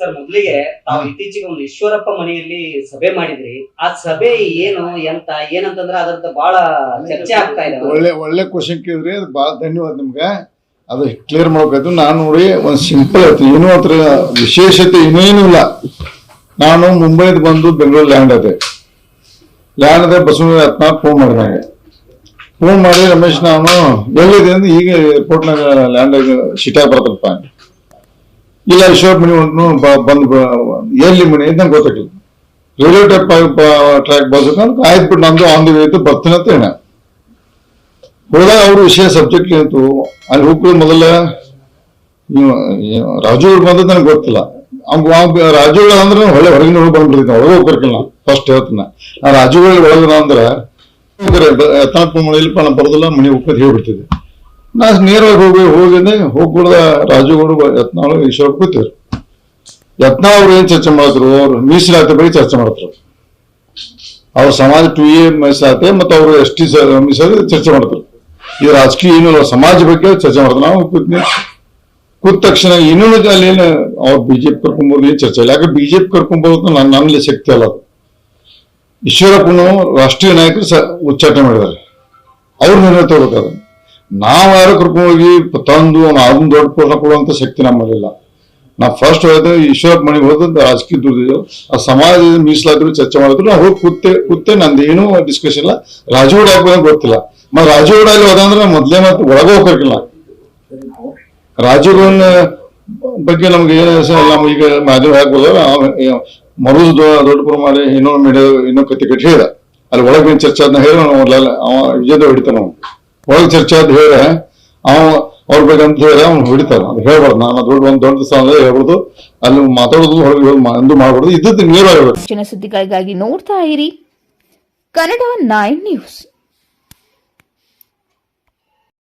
Sir ಮೊದಲಿಗೆ ತಾವು ಇತ್ತೀಚೆಗೆ ಒಂದು ಈಶ್ವರಪ್ಪ ಮನೆಯಲ್ಲಿ ಸಭೆ ಮಾಡಿದ್ರಿ. ಆ ಸಭೆ ಏನು ಎಂತ ಏನಂತಂದ್ರೆ ಅದರ ಬಹಳ ಚರ್ಚೆ ಆಗ್ತಾ ಇದೆ ಒಳ್ಳೆ ಒಳ್ಳೆ ಕ್ವಶನ್ ಕೇಳಿದ್ರಿ. ಅದು ಬಹಳ ಧನ್ಯವಾದ ನಿಮ್ಗೆ. ಅದು ಕ್ಲಿಯರ್ ಮಾಡ್ಬೇಕಾಯ್ತು ನಾನು ನೋಡಿ ಒಂದು ಸಿಂಪಲ್ ಆಯ್ತು ಏನು ಅದ್ರ ವಿಶೇಷತೆ ಇನ್ನೇನು ಇಲ್ಲ ನಾನು ಮುಂಬೈದ ಬಂದು ಬೆಂಗಳೂರು ಲ್ಯಾಂಡ್ ಅದೆ. ಲ್ಯಾಂಡ್ ಅದೇ ಬಸವ ರತ್ನ ಫೋನ್ ಮಾಡಿದೆ ನನಗೆ ಫೋನ್ ಮಾಡಿ ರಮೇಶ್ ನಾನು ಎಲ್ಲಿದೆ ಅಂದ್ರೆ ಈಗ ಏರ್ಪೋರ್ಟ್ನಾಗ ಲ್ಯಾಂಡ್ ಶಿಟಾ ಬರ್ತಪ್ಪ ಇಲ್ಲ ಈಶ್ವರ್ ಮನಿ ಬಂದು ಎಲ್ಲಿ ಮನಿ ಅಂತ ನಂಗೆ ಗೊತ್ತಾಗಿಲ್ಲ ರೈಲ್ವೆ ಟ್ರ್ಯಾಕ್ ಟ್ರ್ಯಾಕ್ ಅಂತ ಆಯ್ತು ಬಿಟ್ಟು ನಮ್ದು ಆನ್ ದಿ ವೇ ಇತ್ತು, ಬರ್ತೀನಿ ಅಂತ ಹೇಳ. ಹೋದಾಗ ಅವ್ರ ವಿಷಯ ಸಬ್ಜೆಕ್ಟ್ ಇತ್ತು. ಅಲ್ಲಿ ಹುಕ್ಕಳು ಮೊದಲ ರಾಜು ಅವ್ರು ಬಂದದ್ದು ನನಗೆ ಗೊತ್ತಿಲ್ಲ. ಅವ್ನ್ ರಾಜು ಅಂದ್ರೆ ಒಳ್ಳೆ ಹೊರಗಿನ ಹೋಗಿ ಬಂದ್ಬಿಡ್ತೀನಿ ಒಳಗೆ ಹೋಗ್ಬೇಕಿಲ್ಲ ಫಸ್ಟ್ ಹೇಳ್ತೀನಿ. ಆ ರಾಜು ಒಳಗೆ ಅಂದ್ರೆ ಎತ್ತನಪ್ಪ ಮನೆಯಲ್ಲಿ ನಾನು ಬರೋದಿಲ್ಲ, ಮನೆ ಹೋಗ್ಕೊಂಡು ಹೇಳ್ಬಿಡ್ತಿದ್ದೆ. ನಾ ನೇರವಾಗಿ ಹೋಗಿ ಹೋಗಿದ್ದೆ ಹೋಗ್ಬಿಡ್ದ ರಾಜುಗಳು ಯತ್ನಾಳು ಈಶ್ವರ ಕೂತಿದ್ರು. ಯತ್ನ ಅವ್ರು ಏನ್ ಚರ್ಚೆ ಮಾಡಿದ್ರು? ಅವ್ರು ಮೀಸಲಾತಿ ಬಗ್ಗೆ ಚರ್ಚೆ ಮಾಡ್ತಾರೆ ಅವ್ರ ಸಮಾಜ ಟು ಎ ಮೀಸಲಾತಿ ಮತ್ತು ಅವರು ಎಸ್ ಟಿ ಮೀಸಲಾತಿ ಚರ್ಚೆ ಮಾಡ್ತಾರೆ ಈ ರಾಜಕೀಯ ಏನು ಸಮಾಜ ಬಗ್ಗೆ ಚರ್ಚೆ ಮಾಡ್ತಾರೆ ನಾವು ಕೂತ್ನಿ. ಕೂತ ತಕ್ಷಣ ಇನ್ನೊಂದು ಅಲ್ಲಿ ಏನು, ಅವ್ರು ಬಿಜೆಪಿ ಕರ್ಕೊಂಡ್ಬರೋದು ಏನು ಚರ್ಚೆ ಇಲ್ಲ. ಯಾಕೆ ಬಿಜೆಪಿ ಕರ್ಕೊಂಬೋದು ನನ್ನ ನನ್ನಲ್ಲಿ ಶಕ್ತಿ ಅಲ್ಲ ಅದು. ಈಶ್ವರಪ್ಪನು ರಾಷ್ಟ್ರೀಯ ನಾಯಕರು ಸ ಉಚ್ಚಾಟನೆ ಮಾಡಿದ್ದಾರೆ. ಅವ್ರು ನಿರ್ಣಯ ತಗೋಬೇಕಾದ್ರೆ. ನಾವು ಯಾರು ಕರ್ಕೊಂಡು ಹೋಗಿ ತಂದು ಅದನ್ನ ದೊಡ್ಡ ಪೋಷಣ ಕೊಡುವಂತ ಶಕ್ತಿ ನಮ್ಮಲ್ಲಿಲ್ಲ. ನಾ ಫಸ್ಟ್ ಹೋದ ಈಶ್ವರಪ್ಪ ಮನೆಗೆ ಹೋದಂತ ರಾಜಕೀಯ ದುಡ್ದಿದ್ದೆವು ಆ ಸಮಾಜದ ಮೀಸಲಾದ್ರು ಚರ್ಚೆ ಮಾಡಿದ್ರು, ನಾವು ಹೋಗಿ ಕೂತೆ ಕೂತೆ ನಂದು ಏನೂ ಡಿಸ್ಕಷನ್ ಇಲ್ಲ ರಾಜೋಡ ಹಾಕೋದಂತ ಗೊತ್ತಿಲ್ಲ. ಮತ್ತೆ ರಾಜೋಡ ಅಲ್ಲಿ ಹೋದಂದ್ರೆ ಮೊದ್ಲೇ ಮತ್ತೆ ಒಳಗೆ ಹೋಗ್ಬೇಕಿಲ್ಲ. ರಾಜುಗೌನ ಬಗ್ಗೆ ನಮ್ಗೆ ಏನು ನಮ್ಮ ಈಗ ಮಾಧ್ಯಮ ಹಾಕ್ಬೋದ ಮರುದು ದೊಡ್ಡ ಪ್ರಮಾಣ ಇನ್ನೊಂದು ಮೀಡಿಯಾ, ಇನ್ನೊಂದು ಕತ್ತಿ ಕಟ್ಟಿ ಹೇಳಿದ. ಅಲ್ಲಿ ಒಳಗೆ ಚರ್ಚೆ ಅದನ್ನ ಹೇಳಿ ನಾವು ಮೊದ್ಲೆಲ್ಲ, ಅವ ವಿಜಯದ ಹಿಡಿತಾನ ಒಳಗೆ ಚರ್ಚೆ ಅಂತ ಹೇಳಿ, ಅವ ಅವ್ರ ಅಂತ ಹೇಳಿ ಅವ್ನು ಹಿಡಿತಾರ ಅದು ಹೇಳ್ಬಾರ್ದು. ನಾನು ದೊಡ್ಡ ಒಂದು ದೊಡ್ಡ ಸ್ಥಾನ ಹೇಳ್ಬಾರ್ದು. ಅಲ್ಲಿ ಮಾತಾಡೋದು, ಹೊರಗೆ ಎಂದು ಮಾಡ್ಬಾರ್ದು. ಇದ್ದದ್ದು ನೇರವಾಗಿ ಸುದ್ದಿಗಳಿಗಾಗಿ ನೋಡ್ತಾ ಇರಿ. Kannada nine news.